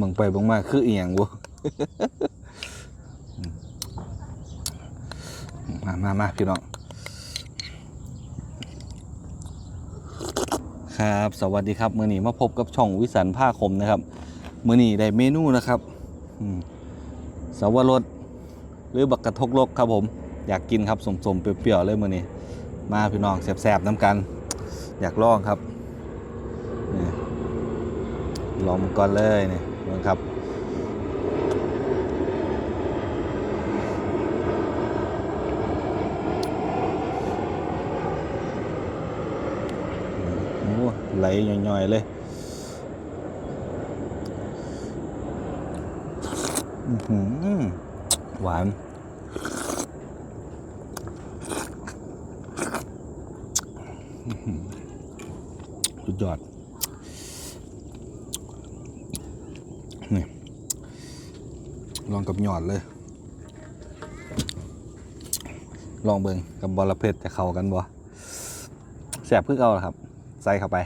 เบิ่งไปบิ่งมาคืออีหยังบ่มามามาพี่น้อง ครับ สวัสดีครับ มื้อนี้มาพบกับช่องวิสันผ้าคมนะครับ มื้อนี้ได้เมนูนะครับสวรสหรือบักกระทกลกครับผม อยากกินครับสมๆเปรี้ยวๆเลยมื้อนี้ มาพี่น้องแซ่บๆน้ำกัน อยากลองครับลองก่อนเลยเนี่ย นะครับโอ้ไหลย่อยๆ เลยอื้อหือหวานอื้อหือสุดยอด ลองกับหยอดเลย ลองเบิงกับบอระเพชรจะเข้ากันบ่แสบพึ่งเอาครับ ใส่เข้าไป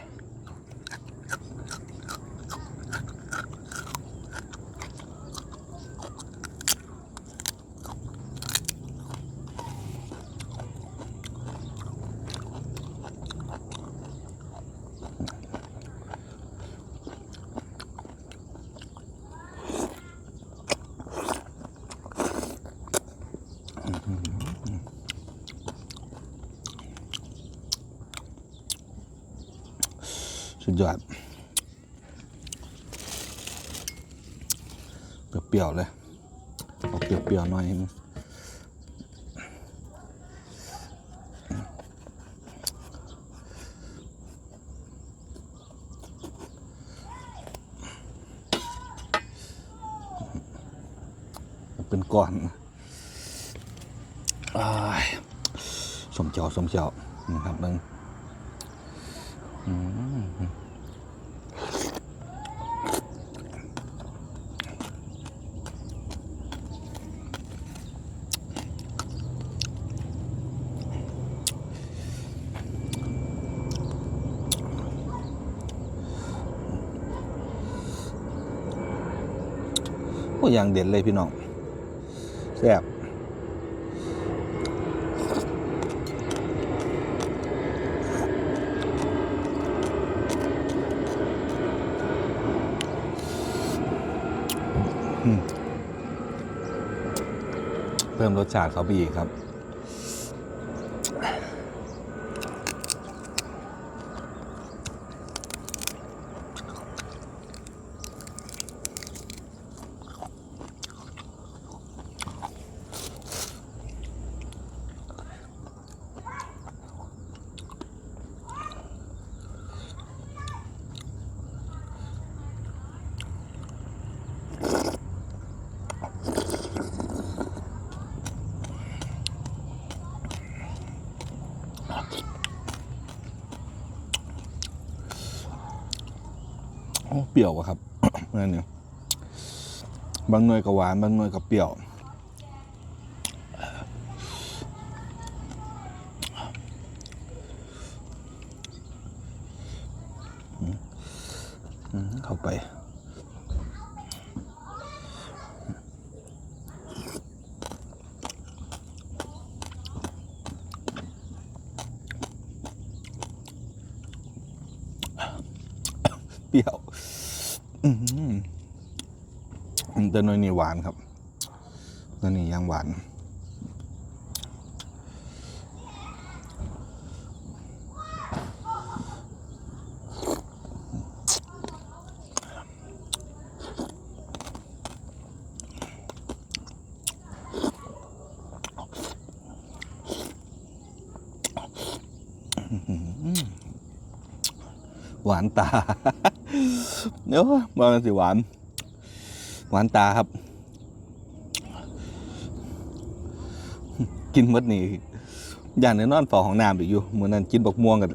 สุดยอด เปรี้ยวๆเลยเอาเปรี้ยวๆหน่อยนึงเป็นก้อนอ้ยสมเจ้าสมเจ้านะครับเบิงโอ้ อย่างเด็ดเลยพี่น้องแซ่บเพิ่มรสชาติเขาไปอีกครับ เปรี้ยวอะครับนั่นเนี่ยบางหน่วยก็หวาน บางหน่วยก็เปรี้ยว เข้าไป ปรี้ยวอืมแต่น่วยนี่หวานครับตัวนี้ยังหวานหวานตา เดี๋ยวมาสิหวาน หวานตาครับ กินมดนี่อย่างในนอนฝ่อของน้ำอีกอยู่เหมือนนั้นกินบักม่วงกัน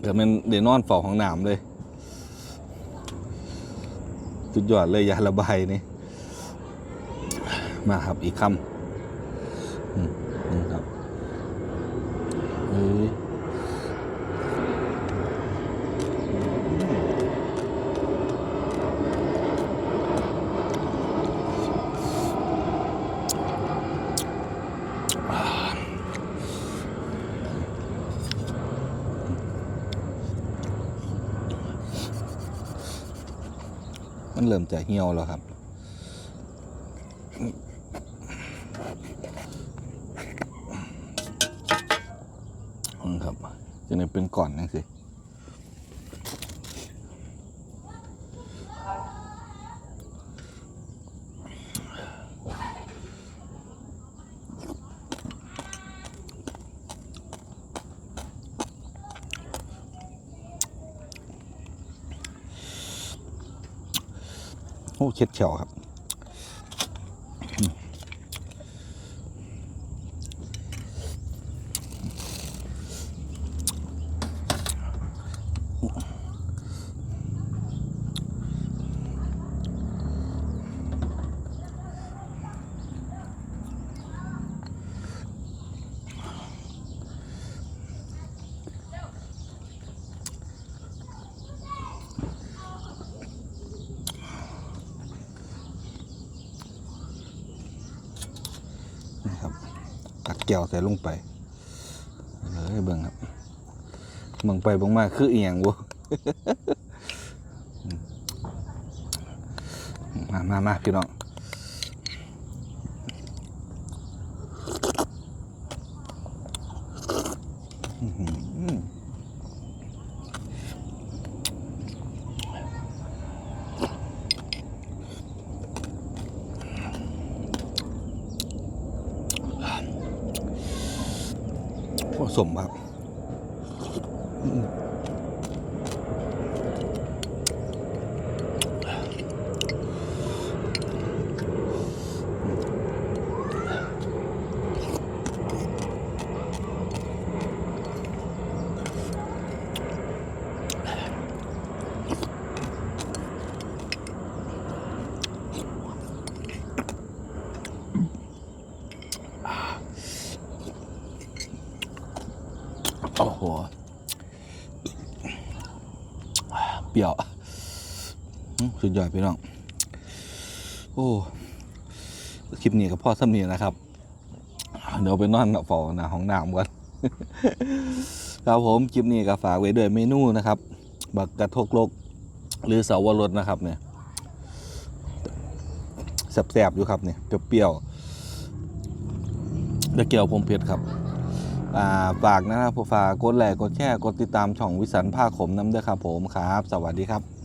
แต่มันเดี๋ยวนอนฝ่อของน้ำเลยสุดยอดเลยยาระบายนี่มาครับอีกคำอืมครับเอ้ย มันเริ่มจะเหี่ยวแล้วครับนี่ครับจะเนี่ยเป็นก่อนนั่นสิ โอ้เช็ดเฉียวครับ ก้วใส่ลงไปเลยเบิ่งครับเบิ่งไปเบิ่งมาคือเอียงวะมามามาพี่น้องอื้อหือผ สมครับ หเปรี้ยวอื้อสุดยอดพี่น้อง โอ้ คลิปนี้กับพ่อสำเนีนะครับ เดี๋ยวไปนอนเฝ้าหน้าห้องน้ำก่อนครับผมคลิปนี้ก็ฝากไว้ด้วยเมนูนะครับ บักกระทกลก หรือเสาวรสนะครับเนี่ยแสบๆอยู่ครับเนี่ยเปรี้ยวๆแล้วเกี่ยวผมเผ็ดครับ ฝากนะครับฝากกดไลค์กดแชร์กดติดตามช่องวิสันภาคขมน้ำด้วยครับผมครับ สวัสดีครับ